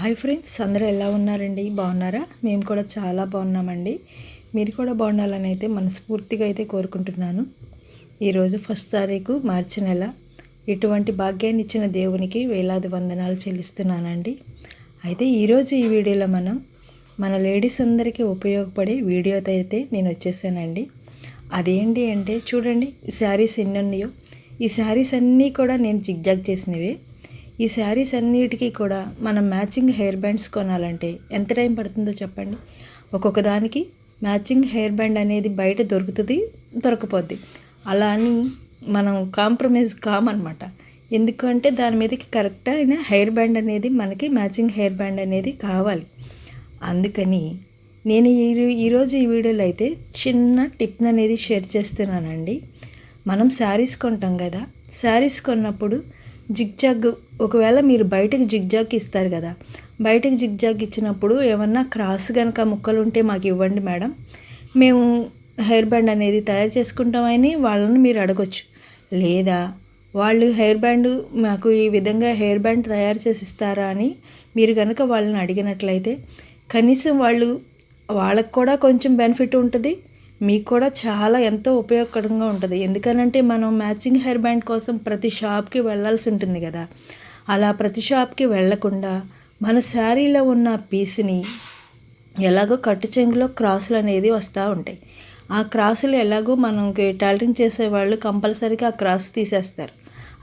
Hi friends అందరూ ఎలా ఉన్నారండి? బాగున్నారా? మేము కూడా చాలా బాగున్నామండి. మీరు కూడా బాగుండాలని అయితే మనస్ఫూర్తిగా అయితే కోరుకుంటున్నాను. ఈరోజు ఫస్ట్ తారీఖు మార్చి నెల. ఇటువంటి భాగ్యాన్ని ఇచ్చిన దేవునికి వేలాది వందనాలు చెల్లిస్తున్నానండి. అయితే ఈరోజు ఈ వీడియోలో మనం మన లేడీస్ అందరికీ ఉపయోగపడే వీడియోతో అయితే నేను వచ్చేసానండి. అదేంటి అంటే చూడండి శారీస్ ఎన్ని ఉన్నాయో. ఈ శారీస్ అన్నీ కూడా నేను జిగ్జాగ్ చేసినవే. ఈ శారీస్ అన్నిటికీ కూడా మనం మ్యాచింగ్ హెయిర్ బ్యాండ్స్ కొనాలంటే ఎంత టైం పడుతుందో చెప్పండి? ఒక్కొక్క దానికి మ్యాచింగ్ హెయిర్ బ్యాండ్ అనేది బయట దొరుకుతుంది దొరకపోద్ది. అలా అని మనం కాంప్రమైజ్ కామన్నమాట ఎందుకంటే దాని మీదకి కరెక్ట్ అయిన హెయిర్ బ్యాండ్ అనేది మనకి మ్యాచింగ్ హెయిర్ బ్యాండ్ అనేది కావాలి. అందుకని నేను ఈ ఈరోజు ఈ వీడియోలో అయితే చిన్న టిప్ అనేది షేర్ చేస్తున్నానండి. మనం శారీస్ కొంటాం కదా శారీస్ కొన్నప్పుడు జిగ్జాగ్ ఒకవేళ మీరు బయటకు జిగ్జాగ్ ఇస్తారు కదా బయటకు జిగ్జాగ్ ఇచ్చినప్పుడు ఏమన్నా క్రాస్ కనుక ముక్కలు ఉంటే మాకు ఇవ్వండి మేడం. మేము హెయిర్ బ్యాండ్ అనేది తయారు చేసుకుంటామని వాళ్ళని మీరు అడగొచ్చు. లేదా వాళ్ళు హెయిర్ బ్యాండ్ మాకు ఈ విధంగా హెయిర్ బ్యాండ్ తయారు చేసి ఇస్తారా అని మీరు కనుక వాళ్ళని అడిగినట్లయితే కనీసం వాళ్ళు వాళ్ళకు కూడా కొంచెం బెనిఫిట్ ఉంటుంది. మీకు కూడా చాలా ఎంతో ఉపయోగకరంగా ఉంటుంది. ఎందుకనంటే మనం మ్యాచింగ్ హెయిర్ బ్యాండ్ కోసం ప్రతి షాప్కి వెళ్ళాల్సి ఉంటుంది కదా. అలా ప్రతి షాప్కి వెళ్ళకుండా మన శారీలో ఉన్న పీస్ని ఎలాగో కట్టు చెంగులో క్రాసులు అనేది వస్తూ ఉంటాయి. ఆ క్రాసులు ఎలాగో మనకి టైలరింగ్ చేసేవాళ్ళు కంపల్సరీగా ఆ క్రాస్ తీసేస్తారు.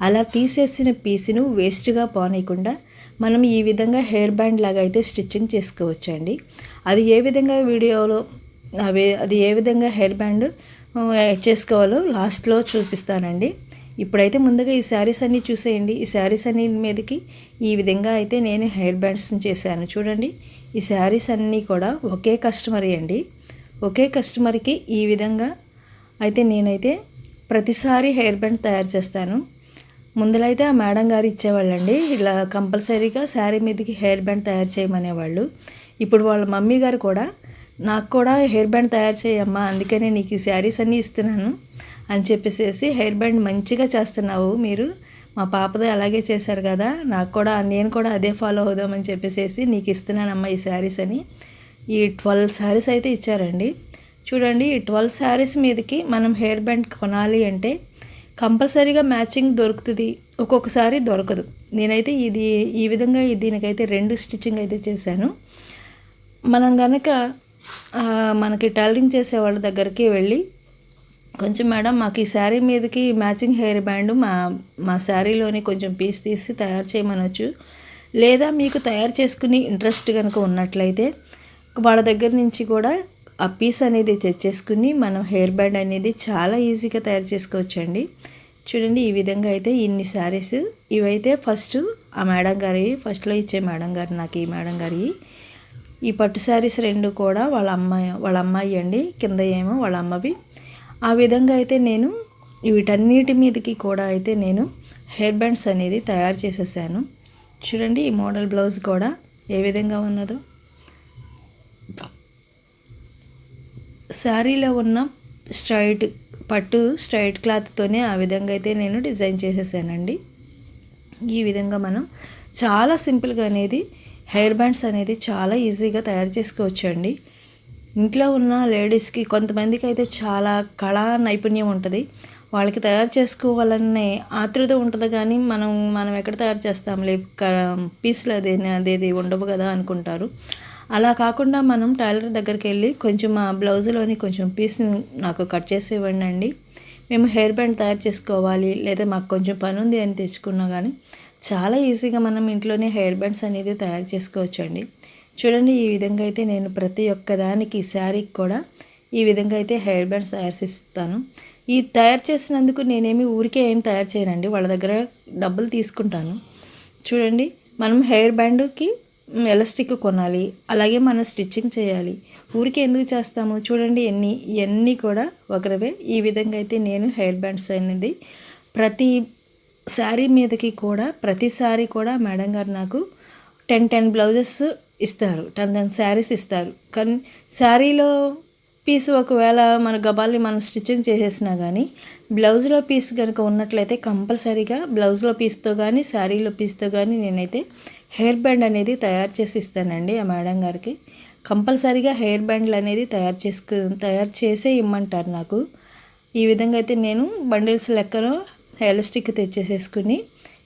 అలా తీసేసిన పీసును వేస్ట్గా పోనీయకుండా మనం ఈ విధంగా హెయిర్ బ్యాండ్ లాగా అయితే స్టిచ్చింగ్ చేసుకోవచ్చండి. అది ఏ విధంగా వీడియోలో అవి అది ఏ విధంగా హెయిర్ బ్యాండ్ చేసుకోవాలో లాస్ట్లో చూపిస్తానండి. ఇప్పుడైతే ముందుగా ఈ శారీస్ అన్నీ చూసేయండి. ఈ శారీస్ అన్ని మీదకి ఈ విధంగా అయితే నేను హెయిర్ బ్యాండ్స్ని చేశాను. చూడండి ఈ శారీస్ అన్నీ కూడా ఒకే కస్టమర్ అండి. ఒకే కస్టమర్కి ఈ విధంగా అయితే నేనైతే ప్రతిసారి హెయిర్ బ్యాండ్ తయారు చేస్తాను. ముందులైతే ఆ మేడం గారు ఇచ్చేవాళ్ళండి. ఇలా కంపల్సరీగా శారీ మీదకి హెయిర్ బ్యాండ్ తయారు చేయమనేవాళ్ళు. ఇప్పుడు వాళ్ళ మమ్మీ గారు కూడా నాకు కూడా హెయిర్ బ్యాండ్ తయారు చేయమ్మా అందుకనే నీకు ఈ శారీస్ అన్నీ ఇస్తున్నాను అని చెప్పేసి హెయిర్ బ్యాండ్ మంచిగా చేస్తున్నావు మీరు. మా పాపది అలాగే చేశారు కదా నాకు కూడా నేను కూడా అదే ఫాలో అవుదామని చెప్పేసి నీకు ఇస్తున్నానమ్మా ఈ శారీస్ అని. ఈ ట్వెల్వ్ శారీస్ అయితే ఇచ్చారండి. చూడండి ఈ ట్వెల్వ్ శారీస్ మీదకి మనం హెయిర్ బ్యాండ్ కొనాలి అంటే కంపల్సరీగా మ్యాచింగ్ దొరుకుతుంది ఒక్కొక్కసారి దొరకదు. నేనైతే ఇది ఈ విధంగా దీనికైతే రెండు స్టిచ్చింగ్ అయితే చేశాను. మనం కనుక మనకి టైలరింగ్ చేసే వాళ్ళ దగ్గరికి వెళ్ళి కొంచెం మేడం మాకు ఈ శారీ మీదకి మ్యాచింగ్ హెయిర్ బ్యాండ్ మా మా శారీలోని కొంచెం పీస్ తీసి తయారు చేయమనొచ్చు. లేదా మీకు తయారు చేసుకుని ఇంట్రెస్ట్ కనుక ఉన్నట్లయితే వాళ్ళ దగ్గర నుంచి కూడా ఆ పీస్ అనేది తెచ్చేసుకుని మనం హెయిర్ బ్యాండ్ అనేది చాలా ఈజీగా తయారు చేసుకోవచ్చండి. చూడండి ఈ విధంగా అయితే ఇన్ని శారీస్. ఇవైతే ఫస్ట్ ఆ మేడం గారి ఫస్ట్లో ఇచ్చే మేడం గారు నాకు ఈ మేడం గారి ఈ పట్టు శారీస్ రెండు కూడా వాళ్ళ అమ్మాయి వాళ్ళ అమ్మాయి అండి కింద ఏమో వాళ్ళ అమ్మవి. ఆ విధంగా అయితే నేను వీటన్నిటి మీదకి కూడా అయితే నేను హెయిర్ బ్యాండ్స్ అనేది తయారు చేసేసాను. చూడండి ఈ మోడల్ బ్లౌజ్ కూడా ఏ విధంగా ఉన్నదో. శారీలో ఉన్న స్ట్రైట్ పట్టు స్ట్రైట్ క్లాత్తోనే ఆ విధంగా అయితే నేను డిజైన్ చేసేసానండి. ఈ విధంగా మనం చాలా సింపుల్గా అనేది హెయిర్ బ్యాండ్స్ అనేది చాలా ఈజీగా తయారు చేసుకోవచ్చు అండి ఇంట్లో ఉన్న లేడీస్కి కొంతమందికి అయితే చాలా కళా నైపుణ్యం ఉంటుంది. వాళ్ళకి తయారు చేసుకోవాలనే ఆతృత ఉంటుంది కానీ మనం మనం ఎక్కడ తయారు చేస్తాంలే? పీసులు అదే అదేది ఉండవు కదా అనుకుంటారు. అలా కాకుండా మనం టైలర్ దగ్గరికి వెళ్ళి కొంచెం ఆ బ్లౌజ్లోని కొంచెం పీస్ని నాకు కట్ చేసి ఇవ్వండి అండి మేము హెయిర్ బ్యాండ్ తయారు చేసుకోవాలి లేదా మాకు కొంచెం పని ఉంది అని తెచ్చుకున్నా కానీ చాలా ఈజీగా మనం ఇంట్లోనే హెయిర్ బ్యాండ్స్ అనేది తయారు చేసుకోవచ్చు అండి చూడండి ఈ విధంగా అయితే నేను ప్రతి ఒక్క దానికి శారీకి కూడా ఈ విధంగా అయితే హెయిర్ బ్యాండ్స్ తయారు చేస్తాను. ఈ తయారు చేసినందుకు నేనేమి ఊరికే ఏం తయారు చేయనండి. వాళ్ళ దగ్గర డబ్బులు తీసుకుంటాను. చూడండి మనం హెయిర్ బ్యాండ్కి ఎలాస్టిక్ కొనాలి అలాగే మనం స్టిచ్చింగ్ చేయాలి. ఊరికి ఎందుకు చేస్తాము? చూడండి ఎన్ని ఇవన్నీ కూడా ఒకరివే. ఈ విధంగా అయితే నేను హెయిర్ బ్యాండ్స్ అనేది ప్రతి శారీ మీదకి కూడా ప్రతిసారి కూడా మేడం గారు నాకు టెన్ టెన్ బ్లౌజెస్ ఇస్తారు. టెన్ టెన్ శారీస్ ఇస్తారు. కానీ శారీలో పీస్ ఒకవేళ మన గబాల్ని మనం స్టిచ్చింగ్ చేసేసినా కానీ బ్లౌజ్లో పీస్ కనుక ఉన్నట్లయితే కంపల్సరీగా బ్లౌజ్లో పీస్తో కానీ శారీలో పీస్తో కానీ నేనైతే హెయిర్ బ్యాండ్ అనేది తయారు చేసి ఇస్తానండి ఆ మేడం గారికి. కంపల్సరీగా హెయిర్ బ్యాండ్లు అనేది తయారు చేసుకు తయారు చేసే ఇమ్మంటారు నాకు. ఈ విధంగా అయితే నేను బండిల్స్ లెక్కలో ఎలాస్టిక్ తెచ్చేసేసుకుని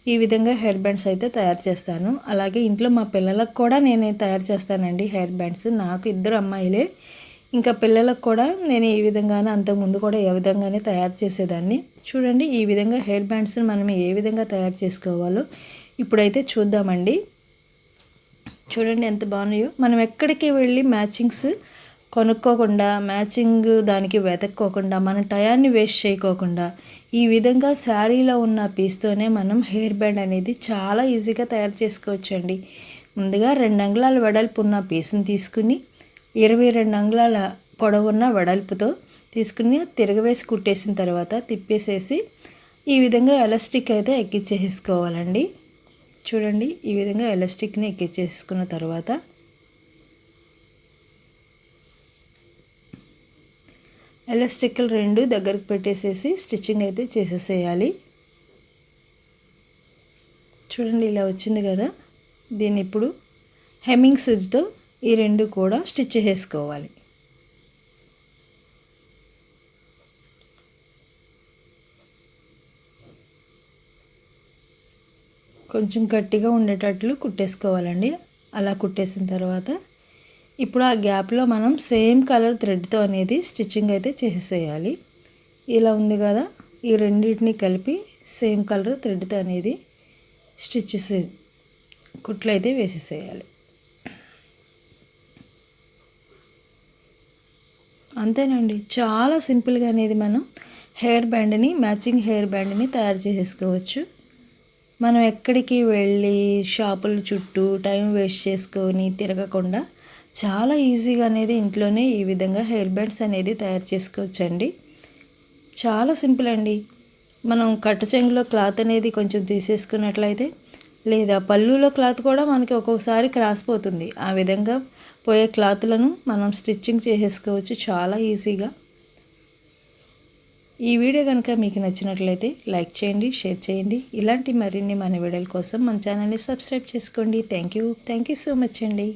ఈ విధంగా హెయిర్ బ్యాండ్స్ అయితే తయారు చేస్తాను. అలాగే ఇంట్లో మా పిల్లలకు కూడా నేను తయారు చేస్తానండి హెయిర్ బ్యాండ్స్. నాకు ఇద్దరు అమ్మాయిలే. ఇంకా పిల్లలకు కూడా నేను ఈ విధంగానే అంతకుముందు కూడా ఏ విధంగానే తయారు చేసేదాన్ని. చూడండి ఈ విధంగా హెయిర్ బ్యాండ్స్ని మనం ఏ విధంగా తయారు చేసుకోవాలో ఇప్పుడైతే చూద్దామండి. చూడండి ఎంత బాగున్నాయో. మనం ఎక్కడికి వెళ్ళి మ్యాచింగ్స్ కొనుక్కోకుండా మ్యాచింగ్ దానికి వెతక్కోకుండా మన టయాన్ని వేస్ట్ చేయకోకుండా ఈ విధంగా శారీలో ఉన్న పీస్తోనే మనం హెయిర్ బ్యాండ్ అనేది చాలా ఈజీగా తయారు చేసుకోవచ్చండి. ముందుగా రెండు అంగుళాల వెడల్పు ఉన్న పీస్ని తీసుకుని ఇరవై రెండు అంగుళాల పొడవున్న వెడల్పుతో తీసుకుని తిరగవేసి కుట్టేసిన తర్వాత తిప్పేసేసి ఈ విధంగా ఎలాస్టిక్ అయితే ఎక్కించేసుకోవాలండి చూడండి ఈ విధంగా ఎలాస్టిక్ని ఎక్కించేసుకున్న తర్వాత ఎలాస్టిక్లు రెండు దగ్గరకు పెట్టేసేసి స్టిచ్చింగ్ అయితే చేసేసేయాలి. చూడండి ఇలా వచ్చింది కదా. దీన్ని ఇప్పుడు హెమ్మింగ్ సూజ్తో ఈ రెండు కూడా స్టిచ్ చేసుకోవాలి. కొంచెం గట్టిగా ఉండేటట్లు కుట్టేసుకోవాలండి. అలా కుట్టేసిన తర్వాత ఇప్పుడు ఆ గ్యాప్లో మనం సేమ్ కలర్ థ్రెడ్తో అనేది స్టిచ్చింగ్ అయితే చేసేయాలి ఇలా ఉంది కదా ఈ రెండింటిని కలిపి సేమ్ కలర్ థ్రెడ్తో అనేది స్టిచ్ కుట్లు అయితే వేసేసేయాలి. అంతేనండి చాలా సింపుల్గా అనేది మనం హెయిర్ బ్యాండ్ని మ్యాచింగ్ హెయిర్ బ్యాండ్ని తయారు చేసేసుకోవచ్చు. మనం ఎక్కడికి వెళ్ళి షాపుల చుట్టూ టైం వేస్ట్ చేసుకొని తిరగకుండా చాలా ఈజీగా అనేది ఇంట్లోనే ఈ విధంగా హెయిర్ బ్యాండ్స్ అనేది తయారు చేసుకోవచ్చండి. చాలా సింపుల్ అండి. మనం కట్ట చెంగులో క్లాత్ అనేది కొంచెం తీసేసుకున్నట్లయితే లేదా పళ్ళులో క్లాత్ కూడా మనకి ఒక్కొక్కసారి క్రాస్ పోతుంది. ఆ విధంగా పోయే క్లాత్లను మనం స్టిచ్చింగ్ చేసేసుకోవచ్చు చాలా ఈజీగా. ఈ వీడియో కనుక మీకు నచ్చినట్లయితే లైక్ చేయండి షేర్ చేయండి. ఇలాంటి మరిన్ని మన వీడియోల కోసం మన ఛానల్ని సబ్స్క్రైబ్ చేసుకోండి. Thank you thank you so much అండి.